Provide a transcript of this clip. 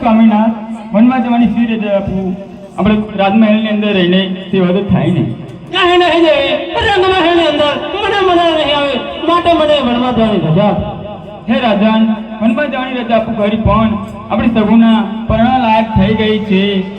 સ્વામીનાથ વનમાં જવાની શી રજા આપું? આપણે રાજમહેલની અંદર રહીને તે બધું થાય ને નહીં નહીં દેવી રંગમહેલની અંદર. મને મજા નહીં આવે. માટે મને વનમાં જવાની રજા હે રાજન વનમાં જવાની રજા આપું કરી પણ. આપણી સગુના પરણા લાયક થઈ ગઈ છે.